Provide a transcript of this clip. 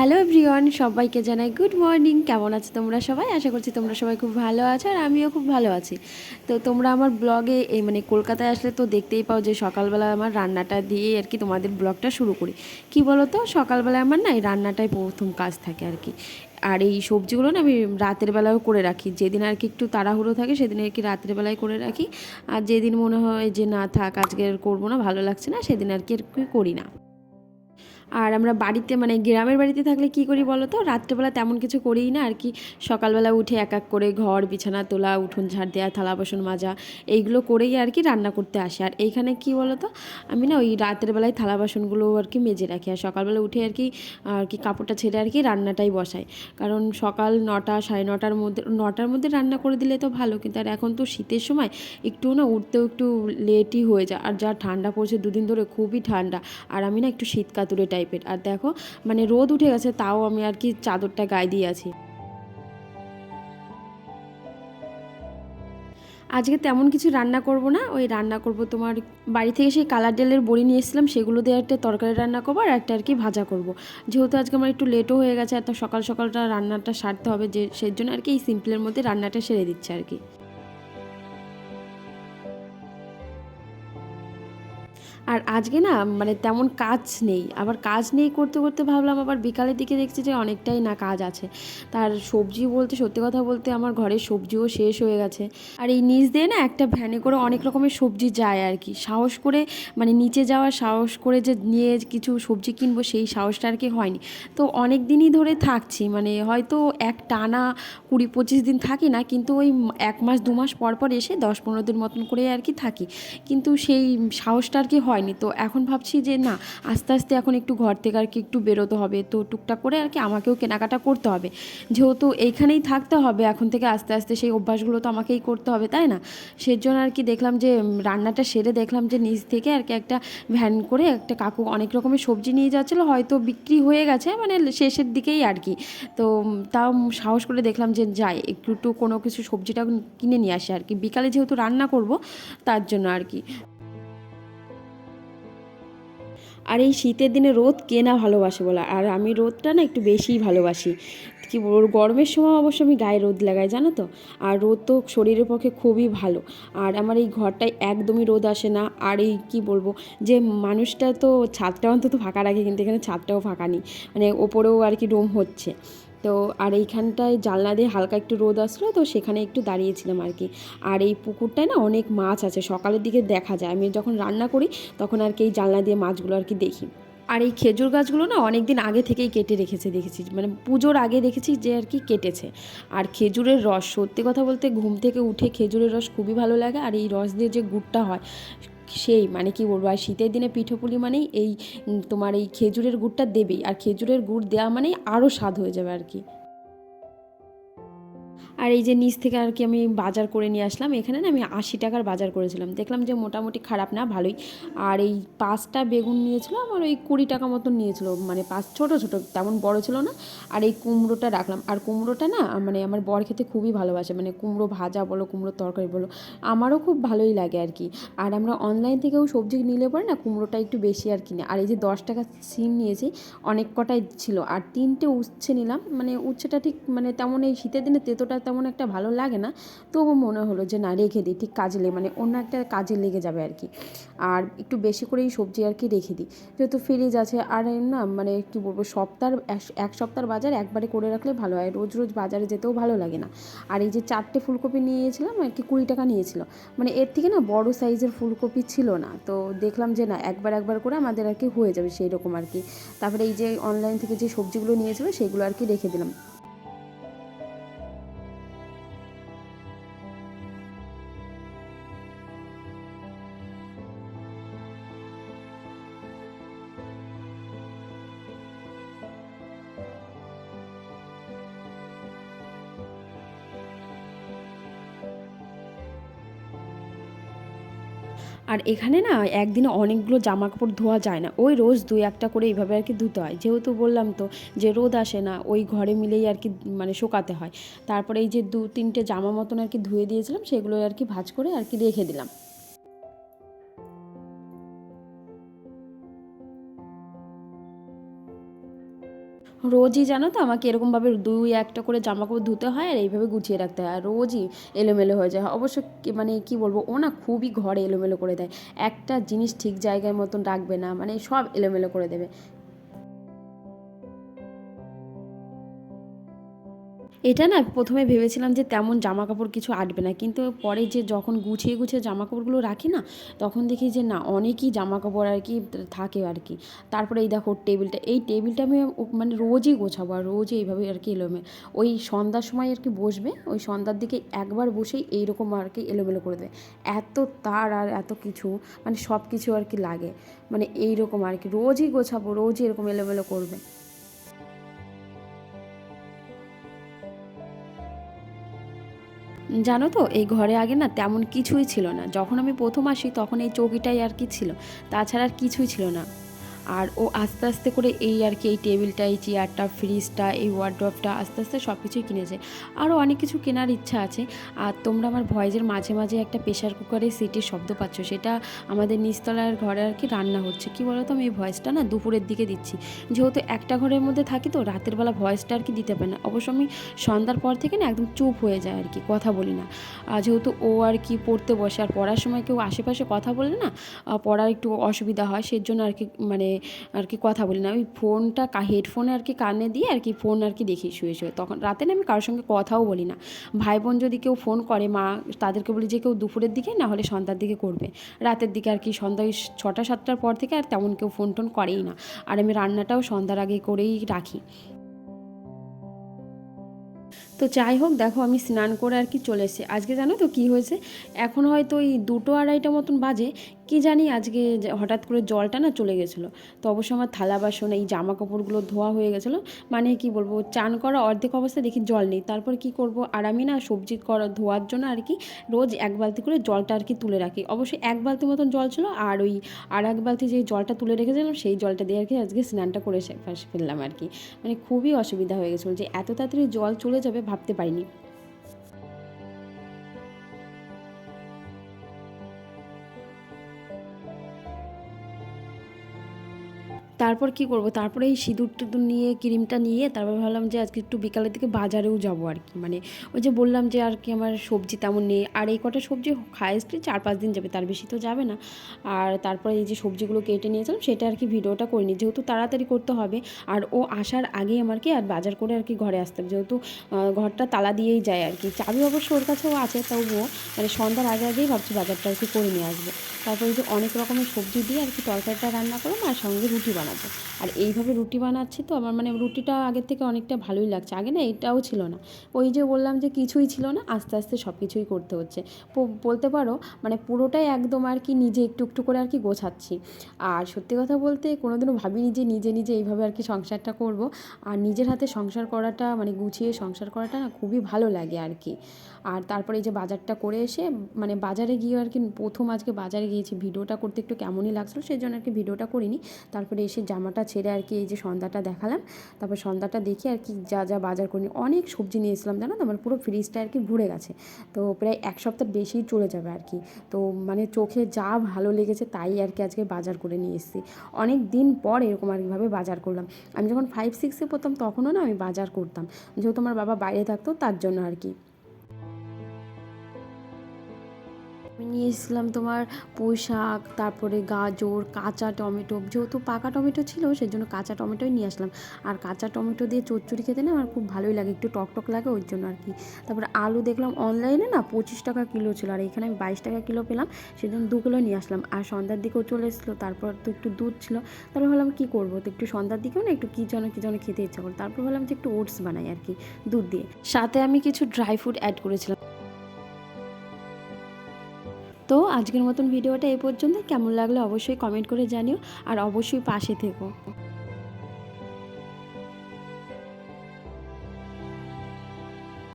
Hello everyone, সবাইকে জানাই good morning. কেমন আছো তোমরা সবাই? আশা করছি তোমরা সবাই খুব ভালো আছো আর আমিও খুব ভালো আছি। তো তোমরা আমার ব্লগে এই মানে কলকাতায় আসলে তো দেখতেই পাও যে সকালবেলা আমার রান্নাটা দিয়ে আর কি তোমাদের ব্লগটা শুরু করি। কি বলো তো সকালবেলা আমার না এই রান্নাটাই প্রথম কাজ থাকে আর কি। আর এই সবজিগুলো না আমি রাতের বেলাও করে রাখি। যেদিন আর কি একটু তাড়াহুড়ো থাকে সেদিন আর কি রাতের বেলায় করে রাখি। আর যেদিন মনে হয় যে না থাক আজকে করব না, ভালো লাগছে না, সেদিন আর কি করি না। আর আমরা বাড়িতে মানে গ্রামের বাড়িতে থাকলে কি করি বলো তো? রাত্রেবেলা তেমন কিছু করিই না, আর কি সকালবেলা উঠে এক এক করে ঘর, বিছানা, তোলা, উঠোন ঝাড় দেওয়া থালা, বাসন মাজা, এইগুলো করেই আর কি রান্না করতে আসে। আর এইখানে কি বলো তো? আমি না ওই রাতের বেলায় থালা, বাসনগুলো আর কি মেজে রাখি। আর সকালবেলা উঠে আর কি আর কি কাপড়টা ছেড়ে আর কি রান্নাটাই বসাই। কারণ সকাল নটা, সাড়ে নটার মধ্যে নটার মধ্যে রান্না করে দিলে তো ভালো, কিন্তু আর এখন তো শীতের সময় একটু না উঠতেও একটু লেটই হয়ে যায়। আর যা ঠান্ডা পড়ছে, দুদিন ধরে খুবই ঠান্ডা। আর আমি না একটু শীত কাতুরে টাইপের। আর দেখো মানে রোদ উঠে গেছে, তাও আমি আর কি চাদরটা গায়ে দিয়ে আছি। আজকে তেমন কিছু রান্না করব না, ওই রান্না করব তোমার বাড়ি থেকে সেই কালার ডালের বড়ি নিয়ে এসেছিলাম, সেগুলো দিয়ে একটা তরকারি রান্না করব আর একটা আর কি ভাজা করব। যেহেতু আজকে আমার একটু লেটও হয়ে গেছে, এত সকাল সকালটা রান্নাটা সারতে হবে, যে সেই জন্য আর কি এই সিম্পলের মধ্যে রান্নাটা সেরে দিচ্ছে আর কি। আর আজকে না মানে তেমন কাজ নেই। আবার কাজ নেই করতে করতে ভাবলাম আবার বিকালের দিকে দেখছি যে অনেকটাই না কাজ আছে। তার সবজি বলতে, সত্যি কথা বলতে আমার ঘরের সবজিও শেষ হয়ে গেছে। আর এই নিচ দিয়ে না একটা ভ্যানে করে অনেক রকমের সবজি যায় আর কি। সাহস করে মানে নিচে যাওয়ার সাহস করে যে নিয়ে কিছু সবজি কিনবো, সেই সাহসটা আর কি হয়নি। তো অনেক দিনই ধরে থাকছি মানে হয়তো এক টানা কুড়ি পঁচিশ দিন থাকি না, কিন্তু ওই এক মাস, দু মাস পর পর এসে দশ পনেরো দিন মতন করে আর কি থাকি। কিন্তু সেই সাহসটা আর কি হয়নি। তো এখন ভাবছি যে না, আস্তে আস্তে এখন একটু ঘর থেকে আর কি একটু বেরোতে হবে। তো টুকটাক করে আর কি আমাকেও কেনাকাটা করতে হবে। যেহেতু এইখানেই থাকতে হবে, এখন থেকে আস্তে আস্তে সেই অভ্যাসগুলো তো আমাকেই করতে হবে, তাই না? সেই জন্য আর কি দেখলাম যে রান্নাটা সেরে দেখলাম যে নিজ থেকে আর কি একটা ভ্যান করে একটা কাকু অনেক রকমের সবজি নিয়ে যাচ্ছিল, হয়তো বিক্রি হয়ে গেছে মানে শেষের দিকেই আর কি। তো তাও সাহস করে দেখলাম যে যাই, একটু কোনো কিছু সবজিটা কিনে নিয়ে আসি আর কি। বিকালে যেহেতু রান্না করব, তার জন্য আর কি। আর এই শীতের দিনে রোদ কে না ভালোবাসে বলা, আর আমি রোদটা না একটু বেশিই ভালোবাসি। কি গরমের সময় অবশ্য আমি গায়ে রোদ লাগাই, জানো তো? আর রোদ তো শরীরের পক্ষে খুবই ভালো। আর আমার এই ঘরটায় একদমই রোদ আসে না। আর এই কী বলব, যে মানুষটা তো ছাদটা অন্তত ফাঁকা রাখে, কিন্তু এখানে ছাদটাও ফাঁকা নেই। মানে ওপরেও আর কি রুম হচ্ছে। তো আর এইখানটায় জানলা দিয়ে হালকা একটু রোদ আসলো, তো সেখানে একটু দাঁড়িয়েছিলাম আর কি। আর এই পুকুরটায় না অনেক মাছ আছে, সকালের দিকে দেখা যায়। আমি যখন রান্না করি, তখন আর কি এই জানলা দিয়ে মাছগুলো আর কি দেখি। আর এই খেজুর গাছগুলো না অনেক দিন আগে থেকেই কেটে রেখেছে, দেখেছি। মানে পুজোর আগে দেখেছি যে আর কি কেটেছে। আর খেজুরের রস, সত্যি কথা বলতে ঘুম থেকে উঠে খেজুরের রস খুবই ভালো লাগে। আর এই রস দিয়ে যে গুড়টা হয় সেই মানে কি বলব, আর শীতের দিনে পিঠোপুলি মানেই এই তোমার এই খেজুরের গুড়টা দেবেই। আর খেজুরের গুড় দেওয়া মানেই আরও স্বাদ হয়ে যাবে আর কি। আর এই যে নিচ থেকে আর কি আমি বাজার করে নিয়ে আসলাম, এখানে না আমি আশি টাকার বাজার করেছিলাম। দেখলাম যে মোটামুটি খারাপ না, ভালোই। আর এই পাঁচটা বেগুন নিয়েছিল, আমার ওই কুড়ি টাকা মতন নিয়েছিল। মানে পাঁচ ছোটো ছোটো, তেমন বড় ছিল না। আর এই কুমড়োটা রাখলাম। আর কুমড়োটা না মানে আমার বর খেতে খুবই ভালোবাসে। মানে কুমড়ো ভাজা বলো কুমড়োর তরকারি বলো, আমারও খুব ভালোই লাগে আর কি। আর আমরা অনলাইন থেকেও সবজি নিলে পরে না কুমড়োটা একটু বেশি আর কিনে আর এই যে দশ টাকা সিম নিয়েছি, অনেক কটাই ছিল। আর তিনটে উচ্ছে নিলাম। মানে উচ্ছেটা ঠিক মানে তেমন এই শীতের দিনে তেতোটা তেমন একটা ভালো লাগে না। তবু মনে হলো যে, না, রেখে দিই, ঠিক কাজে লেগে মানে অন্য একটা কাজে লেগে যাবে আর কি। আর একটু বেশি করেই সবজি আর কি রেখে দিই। যেহেতু ফ্রিজ আছে, আর না মানে কি বলব, সপ্তাহ, এক সপ্তাহের বাজার একবারে করে রাখলে ভালো হয়। রোজ রোজ বাজারে যেতেও ভালো লাগে না। আর এই যে চারটে ফুলকপি নিয়েছিলাম, আর কি কুড়ি টাকা নিয়েছিল। মানে এর থেকে না, বড় সাইজের ফুলকপি ছিল না। তো দেখলাম যে, না, একবার একবার করে আমাদের আর কি হয়ে যাবে সেই রকম আর কি। তারপরে এই যে অনলাইন থেকে যে সবজিগুলো নিয়েছিল, সেগুলো আর কি রেখে দিলাম। আর এখানে না একদিনে অনেকগুলো জামা কাপড় ধোয়া যায় না। ওই রোজ দুই একটা করে এইভাবে আর কি ধুতে হয়। যেহেতু বললাম তো যে রোদ আসে না, ওই ঘরে মিলেই আর কি মানে শোকাতে হয়। তারপরে এই যে দু তিনটে জামা মতন আর কি ধুয়ে দিয়েছিলাম, সেগুলো আর কি ভাজ করে আর কি রেখে দিলাম। রোজই জানো তো আমাকে এরকমভাবে দুই একটা করে জামা কাপড় ধুতে হয় আর এইভাবে গুছিয়ে রাখতে হয়। আর রোজই এলোমেলো হয়ে যায়। অবশ্য মানে কি বলব, ও না খুবই ঘরে এলোমেলো করে দেয়। একটা জিনিস ঠিক জায়গায় মতন রাখবে না মানে সব এলোমেলো করে দেবে। এটা না প্রথমে ভেবেছিলাম যে তেমন জামা কাপড় কিছু আটবে না। কিন্তু পরে যে যখন গুছিয়ে গুছিয়ে জামা কাপড়গুলো রাখি না, তখন দেখি যে না, অনেকই জামা কাপড় আর কি থাকে আর কি। তারপরে এই দেখো টেবিলটা, এই টেবিলটা আমি মানে রোজই গোছাবো আর রোজই এইভাবে আর কি এলোমে ওই সন্ধ্যার সময় আর কি বসবে, ওই সন্ধ্যার দিকে একবার বসেই এইরকম আর কি এলোমেলো করে দেবে এত তার আর এত কিছু মানে সব কিছু আর কি লাগে। মানে এইরকম আর কি, রোজই গোছাবো, রোজই এরকম এলোমেলো করবে। জানো তো, এই ঘরে আগে না তেমন কিছুই ছিল না। যখন আমি প্রথম আসি তখন এই চৌকিটাই আর কি ছিল। তাছাড়া আর কিছুই ছিল না। আর ও আস্তে আস্তে করে এই আর কি, এই টেবিলটা, এই চেয়ারটা, ফ্রিজটা, এই ওয়ার্ড্রপটা আস্তে আস্তে সব কিছুই কিনেছে। আরও অনেক কিছু কেনার ইচ্ছা আছে। আর তোমরা আমার ভয়েসের মাঝে মাঝে একটা প্রেশার কুকারের সিটির শব্দ পাচ্ছ, সেটা আমাদের নিচতলার ঘরে আর কি রান্না হচ্ছে। কি বলো তো আমি এই ভয়েসটা না দুপুরের দিকে দিচ্ছি। যেহেতু একটা ঘরের মধ্যে থাকি তো রাতের বেলা ভয়েসটা আর কি দিতে পারে না। অবশ্য আমি সন্ধ্যার পর থেকে না একদম চুপ হয়ে যায় আর কি, কথা বলি না। আর যেহেতু ও আর কি পড়তে বসে, আর পড়ার সময় কেউ আশেপাশে কথা বলে না পড়ার একটু অসুবিধা হয় সেই জন্য আর কি মানে আর কি কথা বলি না। ওই ফোনটা হেডফোনে আর কি কানে দিয়ে আর কি ফোন আর কি দেখি শুয়ে শুয়ে। তখন রাতে না আমি কারোর সঙ্গে কথাও বলি না। ভাই বোন যদি কেউ ফোন করে, মা তাদেরকে বলি যে কেউ দুপুরের দিকে না হলে সন্ধ্যার দিকে করবে। রাতের দিকে আর কি সন্ধ্যা ওই ছটা, সাতটার পর থেকে আর তেমন কেউ ফোন টোন করেই না। আর আমি রান্নাটাও সন্ধ্যার আগে করেই রাখি। তো যাই হোক, দেখো আমি স্নান করে আর কি চলে এসেছি। আজকে জানো তো কি হয়েছে? এখন হয়তো ওই দুটো আড়াইটা মতন বাজে কি জানি আজকে হঠাৎ করে জলটা না চলে গেছিল। তো অবশ্য আমার থালা বাসন, এই জামা কাপড়গুলো ধোয়া হয়ে গেছিল। মানে কি বলব, চান করা অর্ধেক অবস্থায় দেখি জল নেই। তারপর কি করব? আর আমি না সবজি করা, ধোয়ার জন্য আর কি রোজ এক বালতি করে জলটা আর কি তুলে রাখি। অবশ্যই এক বালতি মতন জল ছিল আর ওই আর এক বালতি যে জলটা তুলে রেখেছিলাম, সেই জলটা দিয়ে আর কি আজকে স্নানটা করে ফেললাম আর কি। মানে খুবই অসুবিধা হয়ে গেছিল যে এত তাড়াতাড়ি জল চলে যাবে ভাবতে পারিনি। তারপর কি করব? তারপরে এই সিঁদুর টিঁদুর নিয়ে, ক্রিমটা নিয়ে, তারপর ভাবলাম যে আজকে একটু বিকালের দিকে বাজারেও যাব আর কি। মানে ওই যে বললাম যে আর কি আমার সবজি তেমন নেই। আর এই কটা সবজি হায়েস্টলি চার পাঁচ দিন যাবে, তার বেশি তো যাবে না। আর তারপরে এই যে সবজিগুলো কেটে নিয়েছিলাম, সেটা আর কি ভিডিওটা করিনি। যেহেতু তাড়াতাড়ি করতে হবে, আর ও আসার আগেই আমার কি আর বাজার করে আর কি ঘরে আসতে হবে। যেহেতু ঘরটা তালা দিয়েই যায় আর কি। চাবি অবশ্য ওর কাছেও আছে, তবুও মানে সন্ধ্যার আগে আগেই ভাবছি বাজারটা আর কি করে নিয়ে আসব। তারপরে যে অনেক রকমের সবজি দিয়ে আর কি তরকারিটা রান্না করলাম, আর সঙ্গে রুটি বানাবো আর এইভাবে রুটি বানাচ্ছি তো আমার মানে রুটিটা আগের থেকে অনেকটা ভালোই লাগছে। আগে না এটাও ছিল না। ওই যে বললাম যে কিছুই ছিল না, আস্তে আস্তে সব কিছুই করতে হচ্ছে। বলতে পারো মানে পুরোটাই একদম আর কি নিজে একটু একটু করে আর কি গোছাচ্ছি। আর সত্যি কথা বলতে কোনোদিনও ভাবিনি যে নিজে নিজে এইভাবে আর কি সংসারটা করব। আর নিজের হাতে সংসার করাটা মানে গুছিয়ে সংসার করাটা না খুবই ভালো লাগে আর কি। আর তারপরে এই যে বাজারটা করে এসে মানে বাজারে গিয়ে আর কি প্রথম আজকে বাজারে গিয়েছি। ভিডিওটা করতে একটু কেমনই লাগছিল সেই জন্য আর কি ভিডিওটা করিনি। তারপরে এসে জামাটা ছেড়ে আর কি এই যে সন্ধ্যাটা দেখালাম। তারপর সন্ধ্যাটা দেখে আর কি যা যা বাজার করিনি অনেক সবজি নিয়ে এসলাম জানো তো? আমার পুরো ফ্রিজটা আর কি ভরে গেছে। তো প্রায় এক সপ্তাহ বেশি চলে যাবে আর কি। তো মানে চোখে যা ভালো লেগেছে তাই আর কি আজকে বাজার করে নিয়ে এসেছি। অনেক দিন পর এরকম আর কীভাবে বাজার করলাম। আমি যখন ফাইভ সিক্সে পড়তাম তখনও না আমি বাজার করতাম। যেহেতু আমার বাবা বাইরে থাকতো তার জন্য আর কি। আমি নিয়ে এসেছিলাম তোমার পুঁই শাক তারপরে গাজর, কাঁচা টমেটো। যেহেতু পাকা টমেটো ছিল সেই জন্য কাঁচা টমেটোই নিয়ে আসলাম। আর কাঁচা টমেটো দিয়ে চচ্চড়ি খেতে না আমার খুব ভালোই লাগে, একটু টক টক লাগে ওই জন্য আর কি। তারপরে আলু দেখলাম অনলাইনে না পঁচিশ টাকা কিলো ছিল, আর এখানে আমি বাইশ টাকা কিলো পেলাম, সেজন্য দু কিলো নিয়ে আসলাম। আর সন্ধ্যার দিকেও চলে এসেছিল, তারপর তো একটু দুধ ছিল। তারপর ভাবলাম কী করব, তো একটু সন্ধ্যার দিকেও না একটু কী যেন কী যেন খেতে ইচ্ছা করে তারপর ভাবলাম যে একটু ওটস বানাই আর কি, দুধ দিয়ে। সাথে আমি কিছু ড্রাই ফ্রুট অ্যাড করেছিলাম। তো আজকের মতন ভিডিওটা এই পর্যন্ত কেমন লাগল অবশ্যই কমেন্ট করে জানিও। আর অবশ্যই পাশে থেকো।